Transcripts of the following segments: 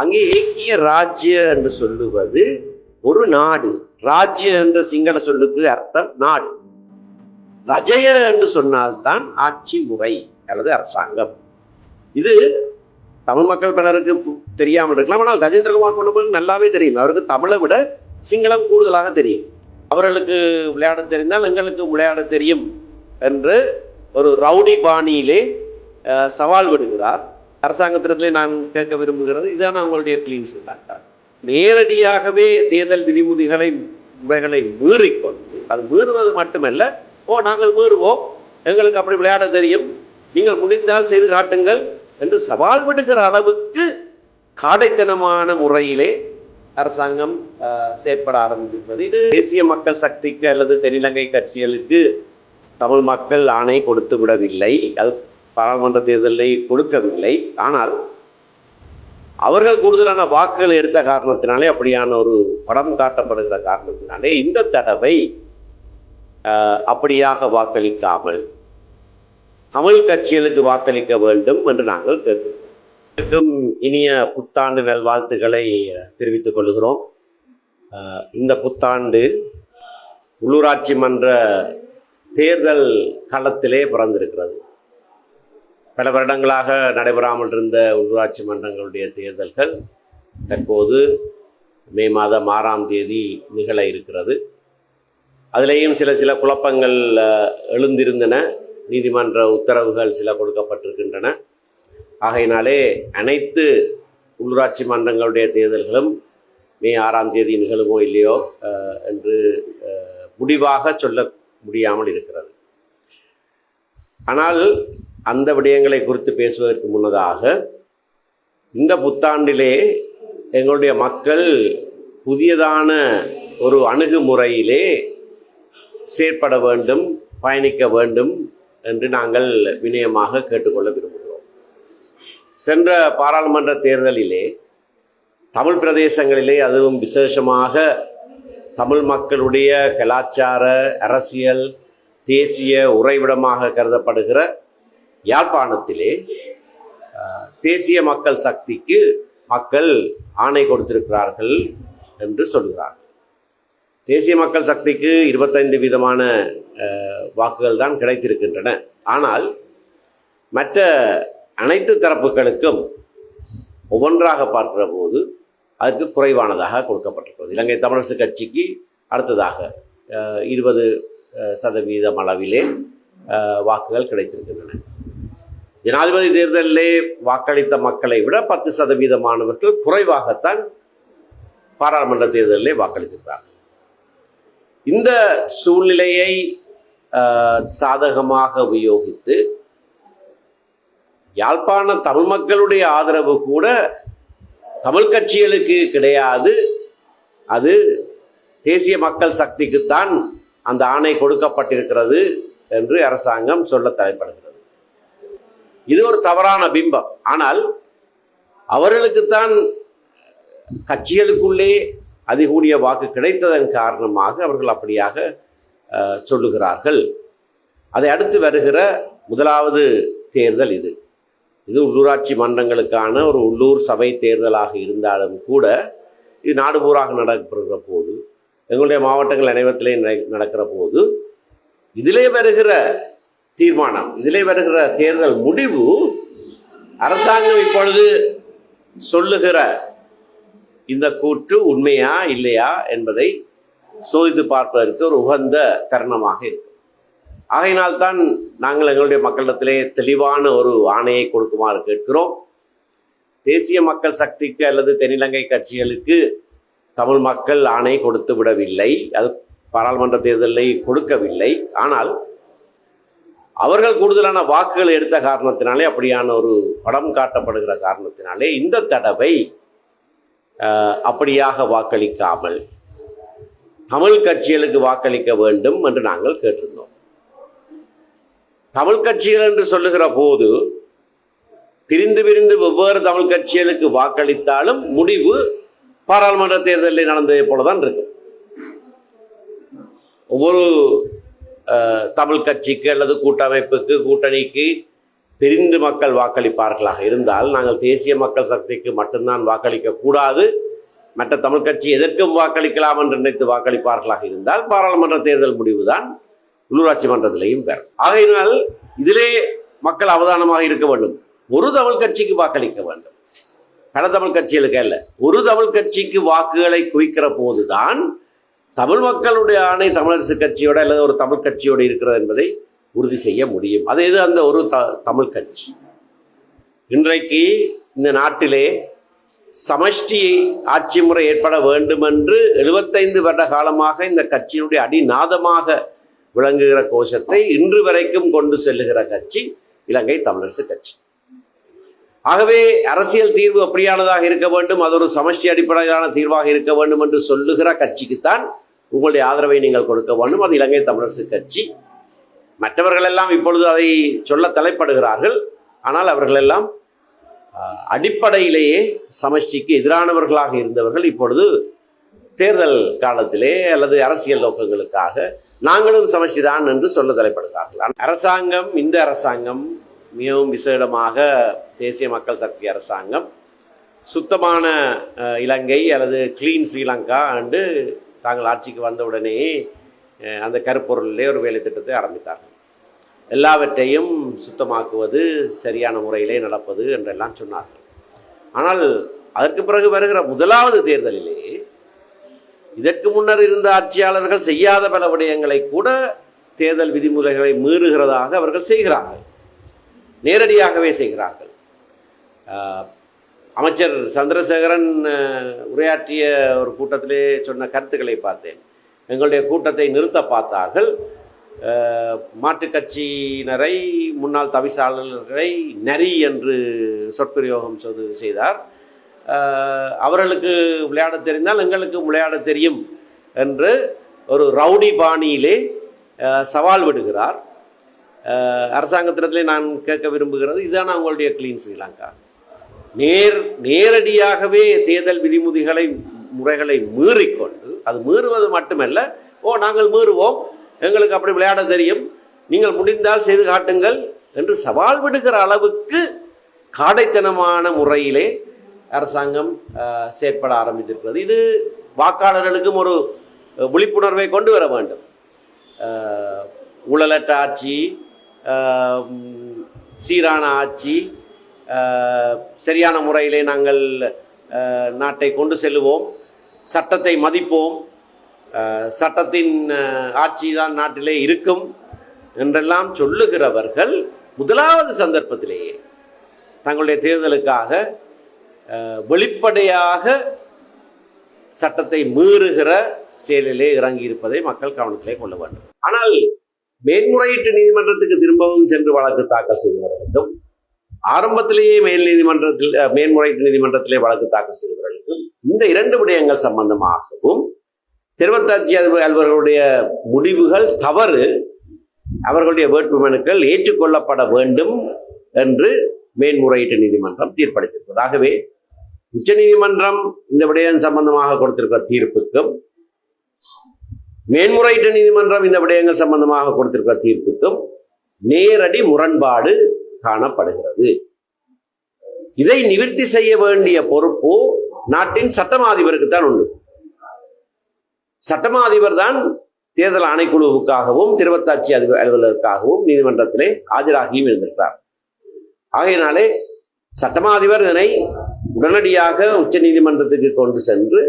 அங்கே ஏக்கிய ராஜ்ய என்று சொல்லுவது ஒரு நாடு. ராஜ்ய என்ற சிங்கள சொல்லுக்கு அர்த்தம் நாடு. ரஜய என்று சொன்னால்தான் ஆட்சி முறை அல்லது அரசாங்கம். இது தமிழ் மக்கள் பலருக்கு தெரியாமல் இருக்கலாம். ஆனால் கஜேந்திரகுமார் பண்ணும்போது நல்லாவே தெரியும். அவருக்கு தமிழை விட சிங்களம் கூடுதலாக தெரியும். அவர்களுக்கு விளையாட தெரிந்தால் எங்களுக்கு விளையாட தெரியும் என்று ஒரு ரவுடி பாணியிலே சவால் விடுகிறார். அரசாங்கத்திடத்திலே நான் கேட்க விரும்புகிறது. இதுதான் உங்களுடைய கிளீன்ஸ் நேரடியாகவே தேர்தல் விதிமுறைகளை முறைகளை மீறிக்கொண்டு அது மீறுவது மட்டுமல்ல ஓ நாங்கள் மீறுவோம் எங்களுக்கு அப்படி விளையாட தெரியும் நீங்கள் முடிந்தால் செய்து காட்டுங்கள் என்று சவால் விடுகிற அளவுக்கு காடைத்தனமான முறையிலே அரசாங்கம் செயற்பட ஆரம்பித்திருப்பது இது தேசிய மக்கள் சக்திக்கு அல்லது தென்னிலங்கை கட்சிகளுக்கு தமிழ் மக்கள் ஆணை கொடுத்து விடவில்லை. அது பாராளுமன்ற தேர்தலில் கொடுக்கவில்லை. ஆனால் அவர்கள் கூடுதலான வாக்குகள் எடுத்த காரணத்தினாலே அப்படியான ஒரு படம் காட்டப்படுகிற காரணத்தினாலே இந்த தடவை அப்படியாக வாக்களிக்காமல் தமிழ் கட்சிகளுக்கு வாக்களிக்க வேண்டும் என்று நாங்கள் கேட்கிறோம் இனிய புத்தாண்டு நல்வாழ்த்துக்களை தெரிவித்துக் கொள்கிறோம். இந்த புத்தாண்டு உள்ளூராட்சி மன்ற தேர்தல் களத்திலே பிறந்திருக்கிறது. பல வருடங்களாக நடைபெறாமல் இருந்த உள்ளூராட்சி மன்றங்களுடைய தேர்தல்கள் தற்போது மே மாதம் ஆறாம் தேதி நிகழ இருக்கிறது. அதிலேயும் சில சில குழப்பங்கள் எழுந்திருந்தன. நீதிமன்ற உத்தரவுகள் சில கொடுக்கப்பட்டிருக்கின்றன. ஆகையினாலே அனைத்து உள்ளூராட்சி மன்றங்களுடைய தேர்தல்களும் மே ஆறாம் தேதி நிகழுமோ இல்லையோ என்று முடிவாக சொல்ல முடியாமல் இருக்கிறது. ஆனால் அந்த விடயங்களை குறித்து பேசுவதற்கு முன்னதாக இந்த புத்தாண்டிலே எங்களுடைய மக்கள் புதியதான ஒரு அணுகுமுறையிலே செயற்பட வேண்டும் பயணிக்க வேண்டும் என்று நாங்கள் வினயமாக கேட்டுக்கொள்ள விரும்புகிறோம். சென்ற பாராளுமன்ற தேர்தலிலே தமிழ் பிரதேசங்களிலே அதுவும் விசேஷமாக தமிழ் மக்களுடைய கலாச்சார அரசியல் தேசிய உறைவிடமாக கருதப்படுகிற யாழ்ப்பாணத்திலே தேசிய மக்கள் சக்திக்கு மக்கள் ஆணை கொடுத்திருக்கிறார்கள் என்று சொல்கிறார். தேசிய மக்கள் சக்திக்கு இருபத்தைந்து வீதமான வாக்குகள் தான் கிடைத்திருக்கின்றன. ஆனால் மற்ற அனைத்து தரப்புகளுக்கும் ஒவ்வொன்றாக பார்க்கிற போது அதுக்கு குறைவானதாக கொடுக்கப்பட்டிருக்கிறது. இலங்கை தமிழரசு கட்சிக்கு அடுத்ததாக இருபது சதவீதம் அளவிலே வாக்குகள் கிடைத்திருக்கின்றன. ஜனாதிபதி தேர்தலிலே வாக்களித்த மக்களை விட பத்து சதவீதமானவர்கள் குறைவாகத்தான் பாராளுமன்ற தேர்தலிலே வாக்களித்திருக்கிறார்கள் இந்த சூழ்நிலையை சாதகமாக உபயோகித்து யாழ்ப்பாண தமிழ் மக்களுடைய ஆதரவு கூட தமிழ் கட்சிகளுக்கு கிடையாது. அது தேசிய மக்கள் சக்திக்குத்தான் அந்த ஆணை கொடுக்கப்பட்டிருக்கிறது என்று அரசாங்கம் சொல்ல தலைப்படுகிறது இது ஒரு தவறான பிம்பம். ஆனால் அவர்களுக்குத்தான் கட்சிகளுக்குள்ளே அதிகூடிய வாக்கு கிடைத்ததன் காரணமாக அவர்கள் அப்படியாக சொல்லுகிறார்கள். அதை அடுத்து வருகிற முதலாவது தேர்தல் இது. இது உள்ளூராட்சி மன்றங்களுக்கான ஒரு உள்ளூர் சபை தேர்தலாக இருந்தாலும் கூட இது நாடு பூராக நடக்கிற போது எங்களுடைய மாவட்டங்கள் அனைவத்திலே நடக்கிற போது இதிலே வருகிற தீர்மானம். இதிலே வருகிற தேர்தல் முடிவு அரசாங்கம் இப்பொழுது சொல்லுகிற இந்த கூற்று உண்மையா இல்லையா என்பதை சோதித்து பார்ப்பதற்கு ஒரு உகந்த தருணமாக இருக்கும். ஆகையினால்தான் நாங்கள் எங்களுடைய மக்களிடத்திலே தெளிவான ஒரு ஆணையை கொடுக்குமாறு கேட்கிறோம். தேசிய மக்கள் சக்திக்கு அல்லது தென்னிலங்கை கட்சிகளுக்கு தமிழ் மக்கள் ஆணை கொடுத்து விடவில்லை. அது பாராளுமன்ற தேர்தலை கொடுக்கவில்லை. ஆனால் அவர்கள் கூடுதலான வாக்குகள் எடுத்த காரணத்தினாலே அப்படியான ஒரு படம் காட்டப்படுகிற காரணத்தினாலே இந்த தடவை அஹ், அப்படியாக வாக்களிக்காமல் தமிழ் கட்சிகளுக்கு வாக்களிக்க வேண்டும் என்று நாங்கள் கேட்டிருந்தோம். தமிழ் கட்சிகள் என்று சொல்லுகிற போது பிரிந்து பிரிந்து வெவ்வேறு தமிழ் கட்சிகளுக்கு வாக்களித்தாலும் முடிவு பாராளுமன்ற தேர்தலில் நடந்ததை போலதான் இருக்கும். ஒவ்வொரு தமிழ் கட்சிக்கு அல்லது கூட்டமைப்புக்கு கூட்டணிக்கு பிரிந்து மக்கள் வாக்களிப்பார்களாக இருந்தால் நாங்கள் தேசிய மக்கள் சக்திக்கு மட்டும்தான் வாக்களிக்க கூடாது. மற்ற தமிழ் கட்சி எதற்கும் வாக்களிக்கலாம் என்று நினைத்து வாக்களிப்பார்களாக இருந்தால் பாராளுமன்ற தேர்தல் முடிவுதான் உள்ளூராட்சி மன்றத்திலேயும் பெறும். ஆகையினால் இதிலே மக்கள் அவதானமாக இருக்க வேண்டும். ஒரு தமிழ் கட்சிக்கு வாக்களிக்க வேண்டும். பல தமிழ் கட்சிகளுக்கு அல்ல. ஒரு தமிழ் கட்சிக்கு வாக்குகளை குவிக்கிற போதுதான் தமிழ் மக்களுடைய ஆணை தமிழரசு கட்சியோட அல்லது ஒரு தமிழ் கட்சியோடு இருக்கிறது என்பதை உறுதி செய்ய முடியும். அது எது? அந்த ஒரு த தமிழ் கட்சி. இன்றைக்கு இந்த நாட்டிலே சமஷ்டி ஆட்சி முறை ஏற்பட வேண்டும் என்று எழுபத்தைந்து வருட காலமாக இந்த கட்சியினுடைய அடிநாதமாக விளங்குகிற கோஷத்தை இன்று வரைக்கும் கொண்டு செல்லுகிற கட்சி இலங்கை தமிழரசு கட்சி. ஆகவே அரசியல் தீர்வு அப்படியானதாக இருக்க வேண்டும்? அது ஒரு சமஷ்டி அடிப்படையிலான தீர்வாக இருக்க வேண்டும் என்று சொல்லுகிற கட்சிக்குத்தான் உங்களுடைய ஆதரவை நீங்கள் கொடுக்க வேண்டும். அது இலங்கை தமிழரசு கட்சி. மற்றவர்கள் எல்லாம் இப்பொழுது அதை சொல்ல தலைப்படுகிறார்கள். ஆனால் அவர்கள் எல்லாம் அடிப்படையிலேயே சமஷ்டிக்கு எதிரானவர்களாக இருந்தவர்கள் இப்பொழுது தேர்தல் காலத்திலே அல்லது அரசியல் நோக்கங்களுக்காக நாங்களும் சமஷ்டி தான் என்று சொல்ல தலைப்படுகிறார்கள். அரசாங்கம் இந்த அரசாங்கம் மிகவும் விசேடமாக தேசிய மக்கள் சக்தி அரசாங்கம் சுத்தமான இலங்கை அல்லது கிளீன் ஸ்ரீலங்கா என்று தாங்கள் ஆட்சிக்கு வந்தவுடனே அந்த கருப்பொருளிலே ஒரு வேலை திட்டத்தை ஆரம்பித்தார்கள். எல்லாவற்றையும் சுத்தமாக்குவது சரியான முறையிலே நடப்பது என்றெல்லாம் சொன்னார்கள். ஆனால் அதற்கு பிறகு வருகிற முதலாவது தேர்தலிலே இதற்கு முன்னர் இருந்த ஆட்சியாளர்கள் செய்யாத பல விடயங்களை கூட தேர்தல் விதிமுறைகளை மீறுகிறதாக அவர்கள் செய்கிறார்கள். நேரடியாகவே செய்கிறார்கள். அமைச்சர் சந்திரசேகரன் உரையாற்றிய ஒரு கூட்டத்திலே சொன்ன கருத்துக்களை பார்த்தேன். எங்களுடைய கூட்டத்தை நிறுத்த பார்த்தார்கள். ஆஹ், கட்சியினரை முன்னாள் தவிசாளர்களை நரி என்று சொற்பிரயோகம் சொது- செய்தார். அவர்களுக்கு விளையாட தெரிந்தால் எங்களுக்கு விளையாட தெரியும் என்று ஒரு ரவுடி பாணியிலே சவால் விடுகிறார். அரசாங்கத்திடத்திலே நான் கேட்க விரும்புகிறது. இதுதான் உங்களுடைய கிளீன் ஸ்ரீலங்கா. நேர் நேரடியாகவே தேர்தல் விதிமுறைகளை முறைகளை மீறிக்கொண்டு அது மீறுவது மட்டுமல்ல ஓ நாங்கள் மீறுவோம் எங்களுக்கு அப்படி விளையாட தெரியும் நீங்கள் முடிந்தால் செய்து காட்டுங்கள் என்று சவால் விடுகிற அளவுக்கு காடைத்தனமான முறையிலே அரசாங்கம் செயற்பட ஆரம்பித்திருக்கிறது. இது வாக்காளர்களுக்கும் ஒரு விழிப்புணர்வை கொண்டு வர வேண்டும். ஊழலற்ற ஆட்சி சீரான ஆட்சி சரியான முறையிலே நாங்கள் நாட்டை கொண்டு செல்லுவோம். சட்டத்தை மதிப்போம். ஆஹ், சட்டத்தின் ஆட்சி தான் நாட்டிலே இருக்கும் என்றெல்லாம் சொல்லுகிறவர்கள் முதலாவது சந்தர்ப்பத்திலேயே தங்களுடைய தேர்தலுக்காக ஆஹ், வெளிப்படையாக சட்டத்தை மீறுகிற செயலிலே இறங்கி இருப்பதை மக்கள் கவனத்திலே கொள்ள வேண்டும். ஆனால் மேன்முறையீட்டு நீதிமன்றத்துக்கு திரும்பவும் சென்று வழக்கு தாக்கல் செய்து வர வேண்டும். ஆரம்பத்திலேயே மேல் நீதிமன்றத்தில் மேன்முறையீட்டு நீதிமன்றத்திலே வழக்கு தாக்கல் செய்தவர்களுக்கு இந்த இரண்டு விடயங்கள் சம்பந்தமாகவும் தெரிவத்தாட்சி அலுவலர்களுடைய முடிவுகள் தவறு அவர்களுடைய வேட்புமனுக்கள் ஏற்றுக்கொள்ளப்பட வேண்டும் என்று மேன்முறையீட்டு நீதிமன்றம் தீர்ப்பளித்திருக்கிறது ஆகவே உச்சநீதிமன்றம் இந்த விடயம் சம்பந்தமாக கொடுத்திருக்கிற தீர்ப்புக்கும் மேன்முறையீட்டு நீதிமன்றம் இந்த விடயங்கள் சம்பந்தமாக கொடுத்திருக்கிற தீர்ப்புக்கும் நேரடி முரண்பாடு காணப்படுகிறது. இதை நிவர்த்தி செய்ய வேண்டிய பொறுப்பு நாட்டின் சட்டமா அதிபருக்கு தான் உண்டு. சட்டமா அதிபர் தான் தேர்தல் ஆணைக்குழுவுக்காகவும் திருவத்தாட்சி அதிபர் அலுவலருக்காகவும் நீதிமன்றத்திலே ஆஜராகியும் இருந்திருக்கிறார். ஆகையினாலே சட்டமா அதிபர் இதனை உடனடியாக உச்ச நீதிமன்றத்துக்கு கொண்டு சென்று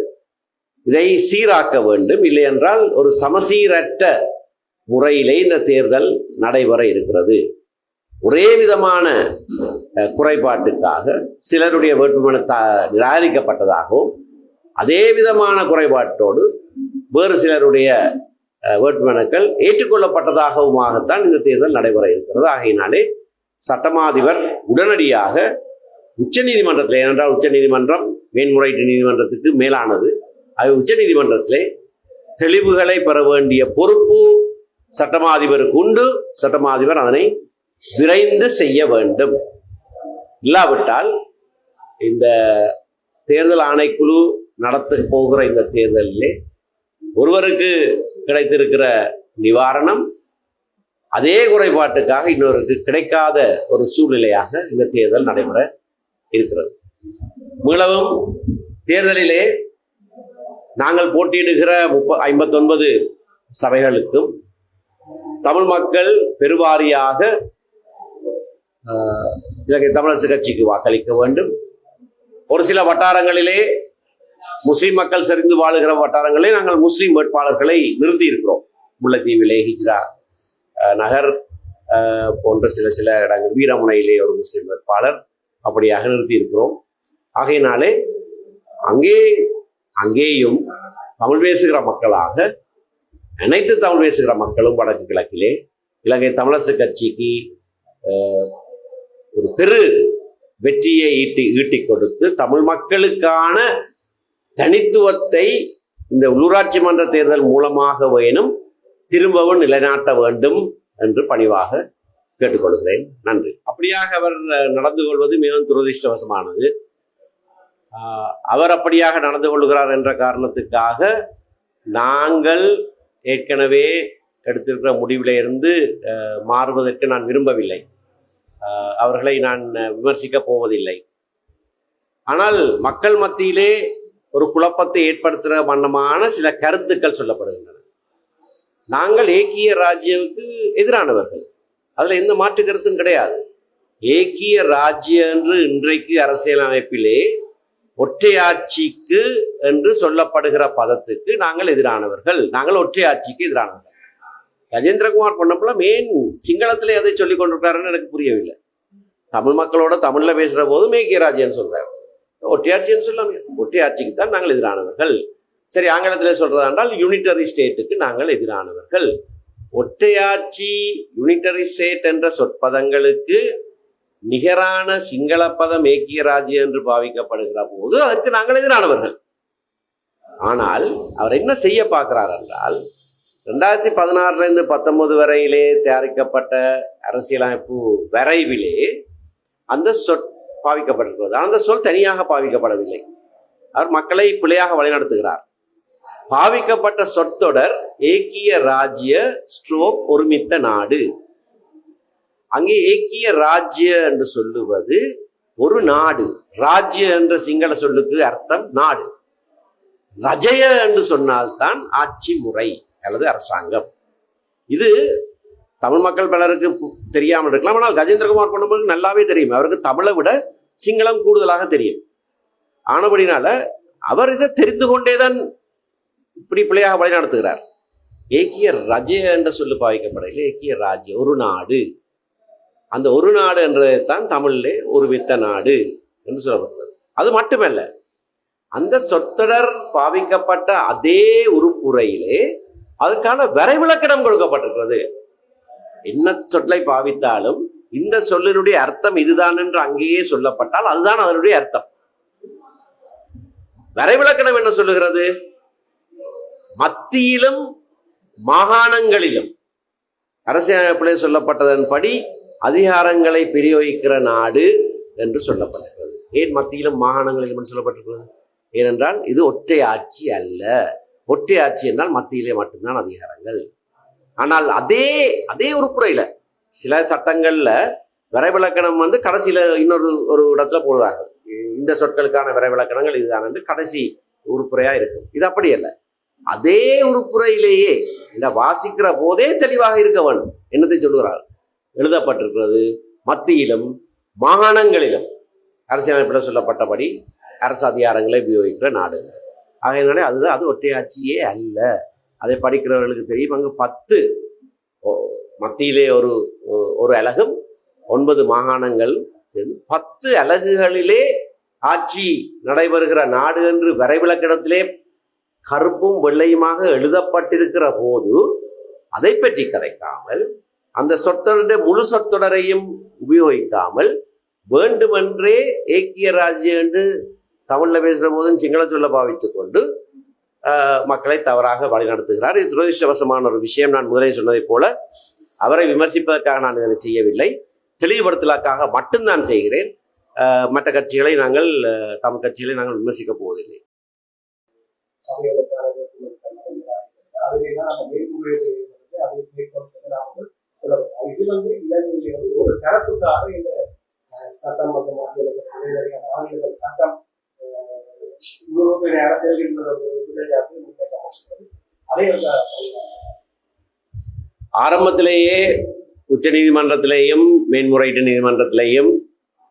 இதை சீராக்க வேண்டும். இல்லை என்றால் ஒரு சமசீரற்ற முறையிலே இந்த தேர்தல் நடைபெற இருக்கிறது. ஒரே விதமான குறைபாட்டுக்காக சிலருடைய வேட்புமனு த நிராகரிக்கப்பட்டதாகவும் அதே விதமான குறைபாட்டோடு வேறு சிலருடைய வேட்புமனுக்கள் ஏற்றுக்கொள்ளப்பட்டதாகவுமாகத்தான் இந்த தேர்தல் நடைபெற இருக்கிறது. ஆகையினாலே சட்டமாதிபர் உடனடியாக உச்சநீதிமன்றத்தில் ஏனென்றால் உச்ச நீதிமன்றம் மேன்முறையீட்டு நீதிமன்றத்துக்கு மேலானது. அது உச்சநீதிமன்றத்திலே தெளிவுகளை பெற வேண்டிய பொறுப்பு சட்டமாதிபருக்கு உண்டு. சட்டமாதிபர் அதனை விரைந்து செய்ய வேண்டும். இல்லாவிட்டால் இந்த தேர்தல் ஆணைக்குழு நடத்த போகிற இந்த தேர்தலிலே ஒருவருக்கு கிடைத்திருக்கிற நிவாரணம் அதே குறைபாட்டுக்காக இன்னொருக்கு கிடைக்காத ஒரு சூழ்நிலையாக இந்த தேர்தல் நடைபெற இருக்கிறது. மீளவும் தேர்தலிலே நாங்கள் போட்டியிடுகிற முப்ப ஐம்பத்தொன்பது சபைகளுக்கும் தமிழ் மக்கள் பெருவாரியாக இலங்கை தமிழரசு கட்சிக்கு வாக்களிக்க வேண்டும். ஒரு சில வட்டாரங்களிலே முஸ்லீம் மக்கள் சரிந்து வாழுகிற வட்டாரங்களே நாங்கள் முஸ்லீம் வேட்பாளர்களை நிறுத்தி இருக்கிறோம். முல்லைத்தீவிலே ஹிஜ்ரா நகர் போன்ற சில சில இடங்கள் வீரமுனையிலே ஒரு முஸ்லீம் வேட்பாளர் அப்படியாக நிறுத்தி இருக்கிறோம். ஆகையினாலே அங்கே அங்கேயும் தமிழ் பேசுகிற மக்களாக அனைத்து தமிழ் பேசுகிற மக்களும் வடக்கு கிழக்கிலே இலங்கை தமிழரசு கட்சிக்கு ஒரு பெரு வெற்றியை ஈட்டி ஈட்டிக் கொடுத்து தமிழ் மக்களுக்கான தனித்துவத்தை இந்த உள்ளூராட்சி மன்ற தேர்தல் மூலமாக வேணும் திரும்பவும் நிலைநாட்ட வேண்டும் என்று பணிவாக கேட்டுக்கொள்கிறேன். நன்றி. அப்படியாக அவர் நடந்து கொள்வது மிகவும் துரதிர்ஷ்டவசமானது. அவர் அப்படியாக நடந்து கொள்கிறார் என்ற காரணத்துக்காக நாங்கள் ஏற்கனவே எடுத்திருக்கிற முடிவில இருந்து மாறுவதற்கு நான் விரும்பவில்லை. அவர்களை நான் விமர்சிக்கப் போவதில்லை. ஆனால் மக்கள் மத்தியிலே ஒரு குழப்பத்தை ஏற்படுத்துகிற வண்ணமான சில கருத்துக்கள் சொல்லப்படுகின்றன. நாங்கள் ஏக்கிய ராஜ்யவுக்கு எதிரானவர்கள். அதில் எந்த மாற்று கருத்தும் கிடையாது. ஏக்கிய ராஜ்யம் என்று இன்றைக்கு அரசியலமைப்பிலே ஒற்றையாட்சிக்கு என்று சொல்லப்படுகிற பதத்துக்கு நாங்கள் எதிரானவர்கள். நாங்கள் ஒற்றையாட்சிக்கு எதிரானவர்கள். கஜேந்திரகுமார் பொன்னம்பலம் மெயின் சிங்களத்தில் எதை சொல்லிக் கொண்டிருக்காருன்னு எனக்கு புரியவில்லை. தமிழ் மக்களோட தமிழில் பேசுகிற போது மேக்கிய ராஜ்யன்னு ஒட்டியாட்சின்னு ஒற்றையாட்சின்னு சொல்லாமே ஒற்றையாட்சிக்கு தான் நாங்கள் எதிரானவர்கள். சரி ஆங்கிலத்தில் சொல்கிறதா என்றால் யூனிட்டரி ஸ்டேட்டுக்கு நாங்கள் எதிரானவர்கள். ஒற்றையாட்சி யூனிட்டரி ஸ்டேட் என்ற சொற்பதங்களுக்கு நிகரான சிங்கள பதம் ஏக்கிய ராஜ்யம் என்று பாவிக்கப்படுகிற போது அதற்கு நாங்கள் எதிரானவர்கள். ஆனால் அவர் என்ன செய்ய பார்க்கிறார் என்றால் ரெண்டாயிரத்தி பதினாறுலேருந்து பத்தொன்பது வரையிலே தயாரிக்கப்பட்ட அரசியலமைப்பு வரைவிலே அந்த சொற் பாவிக்கப்பட்டிருக்கிறது. அந்த சொல் தனியாக பாவிக்கப்படவில்லை. அவர் மக்களை பிழையாக வழிநடத்துகிறார். பாவிக்கப்பட்ட சொற்றொடர் ஏக்கிய ராஜ்ய ஸ்ட்ரோக் ஒருமித்த நாடு. அங்கே ஏக்கிய ராஜ்ய என்று சொல்லுவது ஒரு நாடு. ராஜ்ய என்ற சிங்கள சொல்லுக்கு அர்த்தம் நாடு. ரஜய என்று சொன்னால்தான் ஆட்சி முறை. அல்லது அரசாங்கம். இது தமிழ் மக்கள் பலருக்கு தெரியாமல் இருக்கலாம். ஆனால் கஜேந்திரகுமார் பொன்னம்பலுக்கு நல்லாவே தெரியும். அவருக்கு தமிழை விட சிங்களம் கூடுதலாக தெரியும். ஆனபடினால அவர் இதை தெரிந்து கொண்டேதான் இப்படி பிள்ளையாக வழிநடத்துகிறார் ஏக்கிய ரஜ என்ற சொல்லு பாவிக்கப்படையில் ஏக்கிய ராஜ்ய ஒரு நாடு. அந்த ஒரு நாடு என்றதைத்தான் தமிழிலே ஒரு வித்த நாடு என்று சொல்லப்படுகிறது அது மட்டுமல்ல அந்த சொத்தொடர் பாவிக்கப்பட்ட அதே உறுப்புறையிலே அதுக்கான வரைவிலக்கணம் கொடுக்கப்பட்டிருக்கிறது. என்ன சொல்லை பாவித்தாலும் இந்த சொல்லினுடைய அர்த்தம் இதுதான் என்று அங்கேயே சொல்லப்பட்டால் அதுதான் அதனுடைய அர்த்தம். வரைவிலக்கணம் என்ன சொல்லுகிறது? மத்தியிலும் மாகாணங்களிலும். அரசியலமைப்பிலே சொல்லப்பட்டதன்படி அதிகாரங்களை பிரயோகிக்கிற நாடு என்று சொல்லப்பட்டிருக்கிறது. ஏன் மத்தியிலும் மாகாணங்களிலும் என்று சொல்லப்பட்டிருக்கிறது? ஏனென்றால் இது ஒற்றை ஆட்சி அல்ல. ஒற்றை ஆட்சி என்றால் மத்தியிலே மட்டும்தான் அதிகாரங்கள். ஆனால் அதே அதே உறுப்புறையில் சில சட்டங்களில் விரைவிலக்கணம் வந்து கடைசியில் இன்னொரு ஒரு இடத்துல போடுவார்கள் இந்த சொற்களுக்கான விரைவிலக்கணங்கள் இதுதான் என்று கடைசி உறுப்புறையாக இருக்கும். இது அப்படி அல்ல. அதே உறுப்புறையிலேயே இந்த வாசிக்கிற போதே தெளிவாக இருக்க வேண்டும். என்னத்தை சொல்லுகிறார்? எழுதப்பட்டிருக்கிறது மத்தியிலும் மாகாணங்களிலும் அரசியலமைப்பில் சொல்லப்பட்டபடி அரசு அதிகாரங்களை உபயோகிக்கிற நாடு ஆகையினாலே அதுதான் அது ஒற்றையாட்சியே அல்ல. அதை படிக்கிறவர்களுக்கு தெரியும். அங்கு பத்து மத்தியிலே ஒரு ஒரு அலகும் ஒன்பது மாகாணங்கள் சேர்ந்து பத்து அலகுகளிலே ஆட்சி நடைபெறுகிற நாடு என்று வரைவிலக்கணத்திலே கருப்பும் வெள்ளையுமாக எழுதப்பட்டிருக்கிற போது அதை பற்றி கதைக்காமல் அந்த சொற்றொடரை முழு சொற்றொடரையும் உபயோகிக்காமல் வேண்டுமென்றே ஏக்கிய ராஜ்யம் என்று தமிழில் பேசுகிற போதும் சிங்கள சொல்ல பாவித்துக் கொண்டு மக்களை தவறாக வழிநடத்துகிறார். இது துரதிருஷ்டவசமான ஒரு விஷயம். நான் முதலே சொன்னதைப் போல அவரை விமர்சிப்பதற்காக நான் இதனை செய்யவில்லை. தெளிவுபடுத்தலாக்காக மட்டும்தான் செய்கிறேன். மற்ற கட்சிகளை நாங்கள் தமிழ் கட்சிகளை நாங்கள் விமர்சிக்கப் போவதில்லை. இது வந்து இலங்கையில ஒரு தரப்புக்காக இந்த சட்டம் மற்றும் சட்டம் அஹ், அரசியல் அதே ஆரம்பத்திலேயே உச்ச நீதிமன்றத்திலேயும் மேன்முறையீட்டு நீதிமன்றத்திலேயும்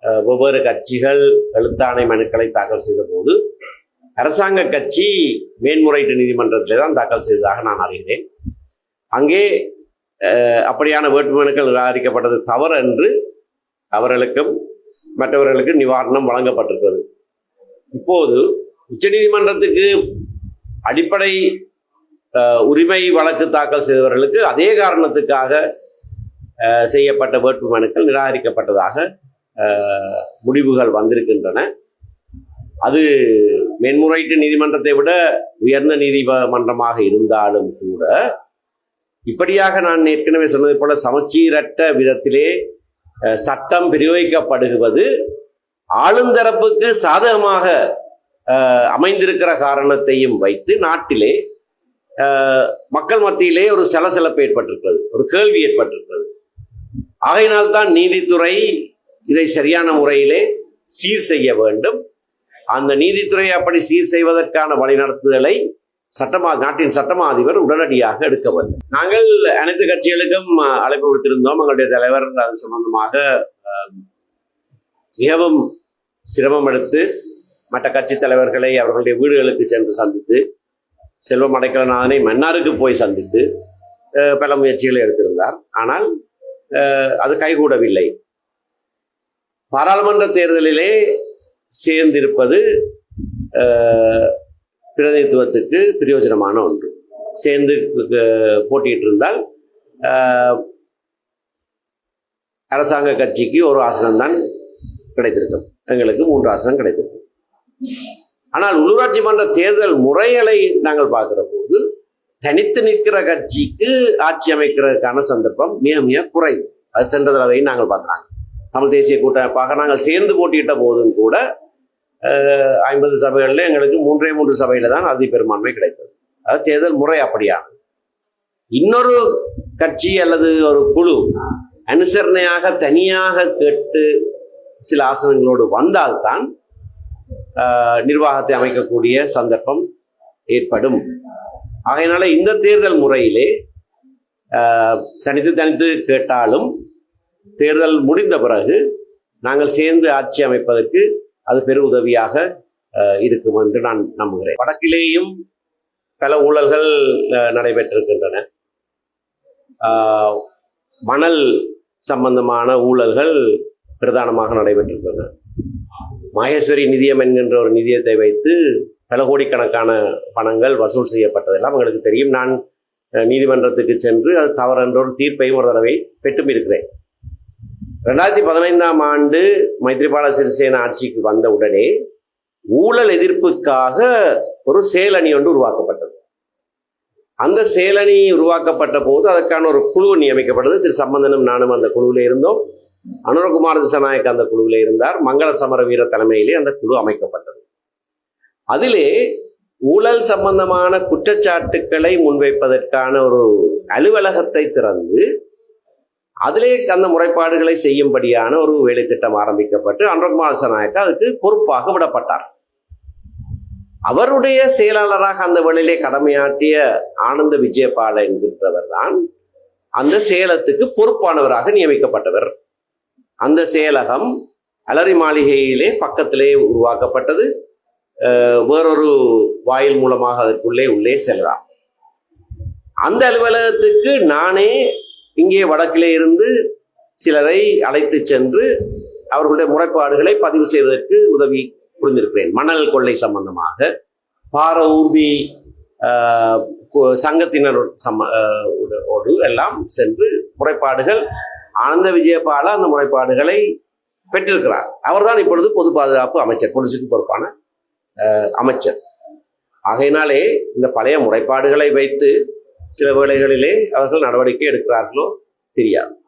அஹ், வெவ்வேறு கட்சிகள் எழுத்தாணை மனுக்களை தாக்கல் செய்த போது அரசாங்க கட்சி மேன்முறையீட்டு நீதிமன்றத்திலே தான் தாக்கல் செய்ததாக நான் அறிகிறேன். அங்கே அஹ், அப்படியான வேட்புமனுக்கள் நிராகரிக்கப்பட்டது தவறு என்று அவர்களுக்கும் மற்றவர்களுக்கு நிவாரணம் வழங்கப்பட்டிருக்கிறது. இப்போது உச்சநீதிமன்றத்துக்கு அடிப்படை உரிமை வழக்கு தாக்கல் செய்தவர்களுக்கு அதே காரணத்துக்காக செய்யப்பட்ட வேட்பு மனுக்கள் நிராகரிக்கப்பட்டதாக முடிவுகள் வந்திருக்கின்றன. அது மேன்முறையீட்டு நீதிமன்றத்தை விட உயர்ந்த நீதிமன்றமாக இருந்தாலும் கூட இப்படியாக நான் ஏற்கனவே சொன்னது போல சமச்சீரற்ற விதத்திலே சட்டம் பிரயோகிக்கப்படுவது ஆளுந்தரப்புக்கு சாதகமாக அமைந்திருக்கிற காரணத்தையும் வைத்து நாட்டிலே மக்கள் மத்தியிலே ஒரு சலசலப்பு ஏற்பட்டிருக்கிறது ஒரு கேள்வி ஏற்பட்டிருக்கிறது. ஆகையினால்தான் நீதித்துறை இதை சரியான முறையிலே சீர் செய்ய வேண்டும். அந்த நீதித்துறை அப்படி சீர் செய்வதற்கான வழிநடத்துதலை சட்டமா நாட்டின் சட்டமா அதிபர் உடனடியாக எடுக்க வேண்டும். நாங்கள் அனைத்து கட்சிகளுக்கும் அழைப்பு விடுத்திருந்தோம். எங்களுடைய தலைவர் அது சம்பந்தமாக மிகவும் சிரமம் எடுத்து மற்ற கட்சி தலைவர்களை அவர்களுடைய வீடுகளுக்கு சென்று சந்தித்து செல்வம் அடைக்கலநாதனை மன்னாருக்கு போய் சந்தித்து பல முயற்சிகளை எடுத்திருந்தார். ஆனால் அது கைகூடவில்லை. பாராளுமன்ற தேர்தலிலே சேர்ந்திருப்பது பிரதிநிதித்துவத்துக்கு பிரயோஜனமான ஒன்று. சேர்ந்து போட்டிட்டு இருந்தால் அரசாங்க கட்சிக்கு ஒரு ஆசனம்தான் கிடைத்திருக்கும். எங்களுக்கு மூன்று ஆசனம் கிடைத்திருக்கு. ஆனால் உள்ளூராட்சி மன்ற தேர்தல் முறைகளை நாங்கள் பார்க்கிற போது தனித்து நிற்கிற கட்சிக்கு ஆட்சி அமைக்கிறதுக்கான சந்தர்ப்பம் மிக மிக குறைவு. அது சென்ற தடவையும் நாங்கள் பார்க்குறாங்க. தமிழ் தேசிய கூட்டமைப்பாக நாங்கள் சேர்ந்து போட்டியிட்ட போதும் கூட ஐம்பது சபைகளில் எங்களுக்கு மூன்றே மூன்று சபையில் தான் அதி பெரும்பான்மை கிடைத்தது. அது தேர்தல் முறை அப்படியானது இன்னொரு கட்சி அல்லது ஒரு குழு அனுசரணையாக தனியாக கேட்டு சில ஆசனங்களோடு வந்தால்தான் நிர்வாகத்தை அமைக்கக்கூடிய சந்தர்ப்பம் ஏற்படும். ஆகையினால இந்த தேர்தல் முறையிலே தனித்து தனித்து கேட்டாலும் தேர்தல் முடிந்த பிறகு நாங்கள் சேர்ந்து ஆட்சி அமைப்பதற்கு அது பெரு உதவியாக இருக்கும் என்று நான் நம்புகிறேன். வடக்கிலேயும் பல ஊழல்கள் நடைபெற்றிருக்கின்றன. மணல் சம்பந்தமான ஊழல்கள் பிரதானமாக நடைபெற்றிருக்கின்றன மகேஸ்வரி நிதியம் என்கின்ற ஒரு நிதியத்தை வைத்து பல கோடிக்கணக்கான பணங்கள் வசூல் செய்யப்பட்டதெல்லாம் உங்களுக்கு தெரியும். நான் நீதிமன்றத்துக்கு சென்று அது தவறென்ற ஒரு தீர்ப்பையும் ஒரு தடவை பெற்றும் இருக்கிறேன் ரெண்டாயிரத்தி பதினைந்தாம் ஆண்டு மைத்ரிபால சிறிசேன ஆட்சிக்கு வந்த உடனே ஊழல் எதிர்ப்புக்காக ஒரு செயலணி ஒன்று உருவாக்கப்பட்டது. அந்த செயலணி உருவாக்கப்பட்ட போது அதற்கான ஒரு குழு நியமிக்கப்பட்டது. திரு சம்பந்தனும் நானும் அந்த குழுவில் இருந்தோம். அனுரகுமார் திசநாயக் அந்த குழுவில் இருந்தார். மங்கள சமர வீர தலைமையிலே அந்த குழு அமைக்கப்பட்டது. அதிலே ஊழல் சம்பந்தமான குற்றச்சாட்டுக்களை முன்வைப்பதற்கான ஒரு அலுவலகத்தை திறந்து அதிலே அந்த முறைப்பாடுகளை செய்யும்படியான ஒரு வேலை திட்டம் ஆரம்பிக்கப்பட்டு அனுரகுமார் திசநாயக் அதுக்கு பொறுப்பாக விடப்பட்டார். அவருடைய செயலாளராக அந்த வேளையிலே கடமையாற்றிய ஆனந்த விஜயபால என்கின்றவர் தான் அந்த சேலத்துக்கு பொறுப்பானவராக நியமிக்கப்பட்டவர். அந்த செயலகம் அலரி மாளிகையிலே பக்கத்திலே உருவாக்கப்பட்டது. வேறொரு வாயில் மூலமாக அதற்குள்ளே உள்ளே செல்லலாம். அந்த அலுவலகத்துக்கு நானே இங்கே வடக்கிலே இருந்து சிலரை அழைத்து சென்று அவர்களுடைய முறைப்பாடுகளை பதிவு செய்வதற்கு உதவி புரிந்திருக்கிறேன். மணல் கொள்ளை சம்பந்தமாக பார ஊர்தி ஆஹ், சங்கத்தினர் சம்ம எல்லாம் சென்று முறைப்பாடுகள் ஆனந்த விஜயபால அந்த முறைப்பாடுகளை பெற்றிருக்கிறார். அவர்தான் இப்பொழுது பொது பாதுகாப்பு அமைச்சர் பொலிசுக்கு பொறுப்பான அமைச்சர். ஆகையினாலே இந்த பழைய முறைப்பாடுகளை வைத்து சில வேளைகளிலே அவர்கள் நடவடிக்கை எடுக்கிறார்களோ தெரியாது.